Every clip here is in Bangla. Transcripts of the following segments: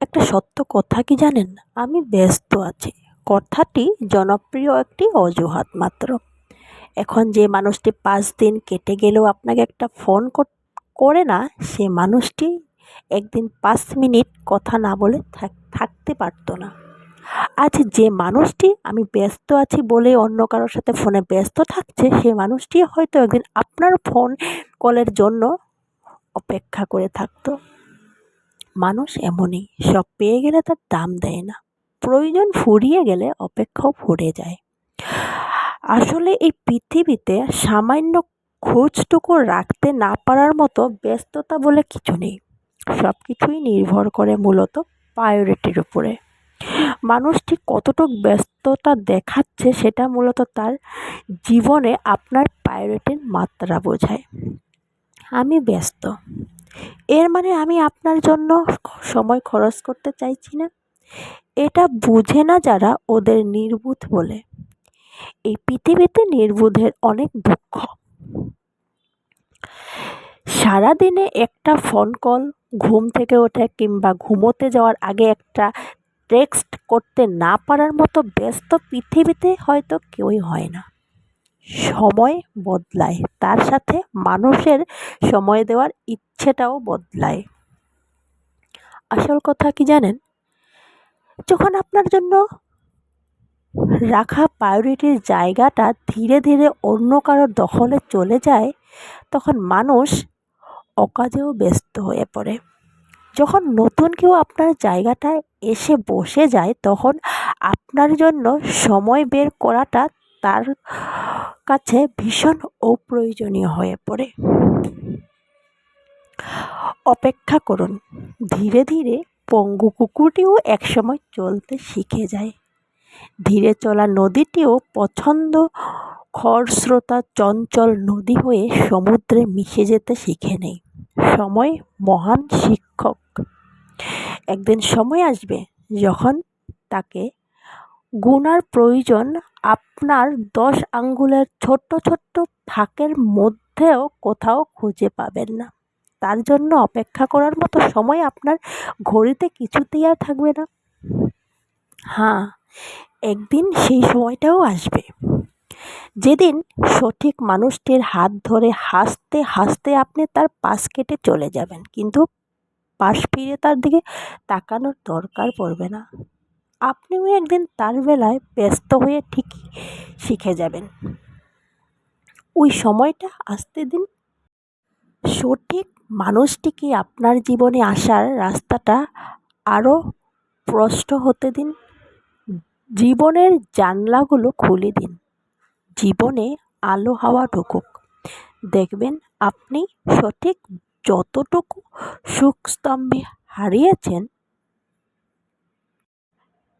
একটা সত্য কথা কি জানেন? আমি ব্যস্ত আছি। কথাটি জনপ্রিয় একটি অজুহাত মাত্র। এখন যে মানুষটি পাঁচ দিন কেটে গেলেও আপনাকে একটা ফোন করে না, সে মানুষটি একদিন পাঁচ মিনিট কথা না বলে থাকতে পারতো না। আজ যে মানুষটি আমি ব্যস্ত আছি বলে অন্য কারোর সাথে ফোনে ব্যস্ত থাকছে, সে মানুষটি হয়তো একদিন আপনার ফোন কলের জন্য অপেক্ষা করে থাকতো। মানুষ এমনই, সব পেয়ে গেলে তার দাম দেয় না। প্রয়োজন ফুরিয়ে গেলে অপেক্ষাও ফুরে যায়। আসলে এই পৃথিবীতে সামান্য খোঁজটুকু রাখতে না পারার মতো ব্যস্ততা বলে কিছু নেই। সব কিছুই নির্ভর করে মূলত প্রায়োরিটির উপরে। মানুষটি কতটুকু ব্যস্ততা দেখাচ্ছে সেটা মূলত তার জীবনে আপনার প্রায়োরিটির মাত্রা বোঝায়। আমি ব্যস্ত। এর মানে আমি আপনার জন্য সময় খরচ করতে চাইছি না। এটা বুঝে না যারা ওদের নির্বুধ বলে। এই পৃথিবীতে নির্বুধের অনেক দুঃখ। সারাদিনে একটা ফোন কল ঘুম থেকে ওঠে কিংবা ঘুমোতে যাওয়ার আগে একটা টেক্সট করতে না পারার মতো ব্যস্ত পৃথিবীতে হয়তো কেউই হয় না। সময় বদলায়। তার সাথে মানুষের সময় দেওয়ার ইচ্ছেটাও বদলায়। আসল কথা কি জানেন? যখন আপনার জন্য রাখা প্রায়োরিটির জায়গাটা ধীরে ধীরে অন্য কারোর দখলে চলে যায়, তখন মানুষ অকাজেও ব্যস্ত হয়ে পড়ে। যখন নতুন কেউ আপনার জায়গাটায় এসে বসে যায়, তখন আপনার জন্য সময় বের করাটা তার কাছে ভীষণ অপ্রয়োজনীয় হয়ে পড়ে। অপেক্ষা করুন, ধীরে ধীরে পঙ্গু কুকুরটিও একসময় চলতে শিখে যায়। ধীরে চলা নদীটিও পছন্দ খরস্রোতা চঞ্চল নদী হয়ে সমুদ্রে মিশে যেতে শিখে নেই। সময় মহান শিক্ষক। একদিন সময় আসবে যখন তাকে গুনার প্রয়োজন আপনার দশ আঙ্গুলের ছোট্ট ছোট্ট ফাঁকের মধ্যেও কোথাও খুঁজে পাবেন না। তার জন্য অপেক্ষা করার মতো সময় আপনার ঘড়িতে কিছুতেই আর থাকবে না। হ্যাঁ একদিন সেই সময়টাও আসবে। যেদিন সঠিক মানুষটির হাত ধরে হাসতে হাসতে আপনি তার পাশ কেটে চলে যাবেন, কিন্তু পাশ ফিরে তার দিকে তাকানোর দরকার পড়বে না। আপনিও একদিন তার বেলায় ব্যস্ত হয়ে ঠিকই শিখে যাবেন। ওই সময়টা আসতে দিন। সঠিক মানুষটিকে আপনার জীবনে আসার রাস্তাটা আরও প্রষ্ট হতে দিন। জীবনের জানলাগুলো খুলে দিন। জীবনে আলো হাওয়া ঢুকুক। দেখবেন আপনি সঠিক যতটুকু সুখস্তম্ভে হারিয়েছেন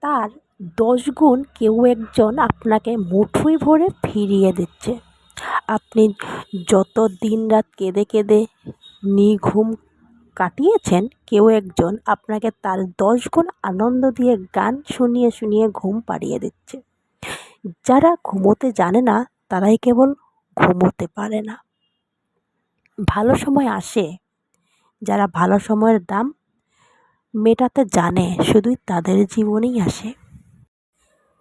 তার দশ গুণ কেউ একজন আপনাকে মুঠোয় ভরে ফিরিয়ে দিচ্ছে। আপনি যত দিন রাত কেঁদে কেঁদে নিঘুম কাটিয়েছেন, কেউ একজন আপনাকে তার দশ গুণ আনন্দ দিয়ে গান শুনিয়ে শুনিয়ে ঘুম পাড়িয়ে দিচ্ছে। যারা ঘুমোতে জানে না, তারাই কেবল ঘুমোতে পারে না। ভালো সময় আসে, যারা ভালো সময়ের দাম মেটাতে জানে, শুধুই তাদের জীবনেই আসে।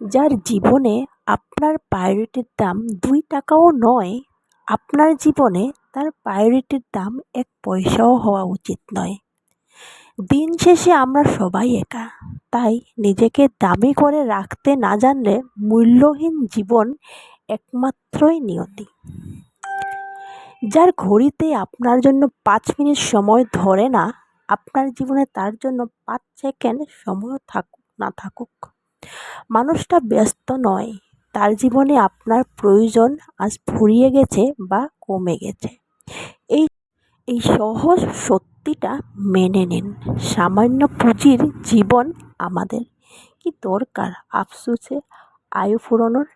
যার জীবনে আপনার প্রায়োরিটির দাম দুই টাকাও নয়, আপনার জীবনে তার প্রায়োরিটির দাম এক পয়সাও হওয়া উচিত নয়। দিন শেষে আমরা সবাই একা, তাই নিজেকে দামি করে রাখতে না জানলে মূল্যহীন জীবন একমাত্রই নিয়তি। যার ঘড়িতে আপনার জন্য পাঁচ মিনিট সময় ধরে না আপনার জীবনে তার জন্য পাঁচ সেকেন্ড সময় থাকুক, না থাকুক। মানুষটা ব্যস্ত নয়। তার জীবনে আপনার প্রয়োজন আজ ফুরিয়ে গেছে বা কমে গেছে। এই এই সহজ সত্যিটা মেনে নিন। সামান্য পুঁজির জীবন আমাদের। কি দরকার? আফসোসে আয়ু ফুরোনোর